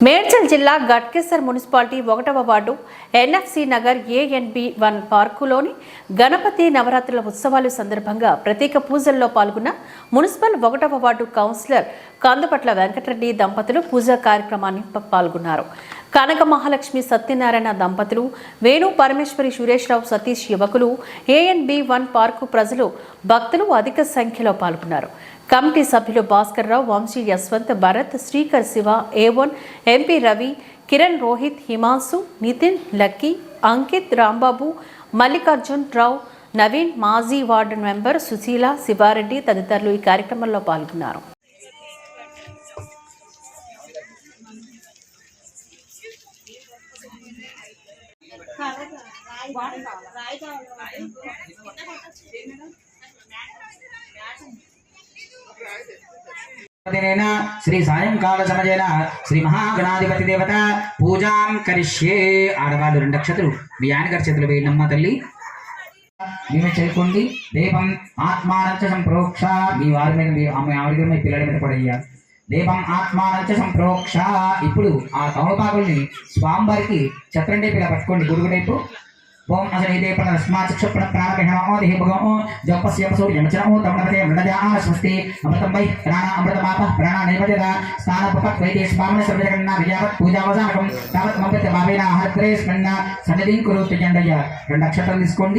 మేడ్చల్ జిల్లా గట్కేసర్ మున్సిపాలిటీ ఒకటవ ward NFC Nagar ANB one పార్కులోని Ganapati నవరాత్రుల ఉత్సవాలు సందర్భంగా ప్రత్యేక పూజల్లో పాల్గొన్న మున్సిపల్ ఒకటవ వార్డు కౌన్సిలర్ కందుపట్ల వెంకటరెడ్డి దంపతులు పూజా కార్యక్రమాన్ని పాల్గొన్నారు. కనక మహాలక్ష్మి సత్యనారాయణ దంపతులు వేణు పరమేశ్వరి సురేష్రావు సతీష్ యువకులు ఏఎన్బి వన్ పార్కు ప్రజలు భక్తులు అధిక సంఖ్యలో పాల్గొన్నారు. కమిటీ సభ్యులు భాస్కర్ రావు వంశీ యశ్వంత్ భరత్ శ్రీకర్ శివ ఏవన్ ఎంపీ రవి కిరణ్ రోహిత్ హిమాంశు నితిన్ లక్కీ అంకిత్ రాంబాబు మల్లికార్జున్ రావు నవీన్ మాజీ వార్డు మెంబర్ సుశీల శివారెడ్డి తదితరులు ఈ కార్యక్రమంలో పాల్గొన్నారు. దినేన శ్రీ సాయంకాల సమయన శ్రీ మహాగణాధిపతి దేవత పూజాం కరిష్యే ఆడవాళ్ళు రెండు అక్షతులు మీ ఆయనగారి చేతులు వేయినమ్మ తల్లి. మేమే చేరుకోండి దీపం ఆత్మానంచ సంప్రోక్ష మీ వారి మీద మీ ఆమె ఆవిడ మీ పిల్లల మీద పడయ్యా. దీపం ఆత్మానంచ సంప్రోక్ష ఇప్పుడు ఆ తమలపాకుల్ని స్వామివారికి చత్రం టైపు ఇలా పట్టుకోండి. గురుగు టైపు. ఓం అసనీతే ప్రణస్మాచక్షుప్రణ ప్రాణగ్రహణో దేహి భగవో జపస్య పశు యమచనో తమనపతే మృడజా స్వస్తి అమృతం ప్రాణ అమృతమాప ప్రాణ నైవేద్యత స్థానపపత్ వైదే స్వామిన సర్వజగన్న విజయావత్ పూజావసానకం తావత్ మమృత భావేన హరిత్రే స్మరణ సన్నిధిం కురు త్రిజండయ్య రెండు అక్షరాలు తీసుకోండి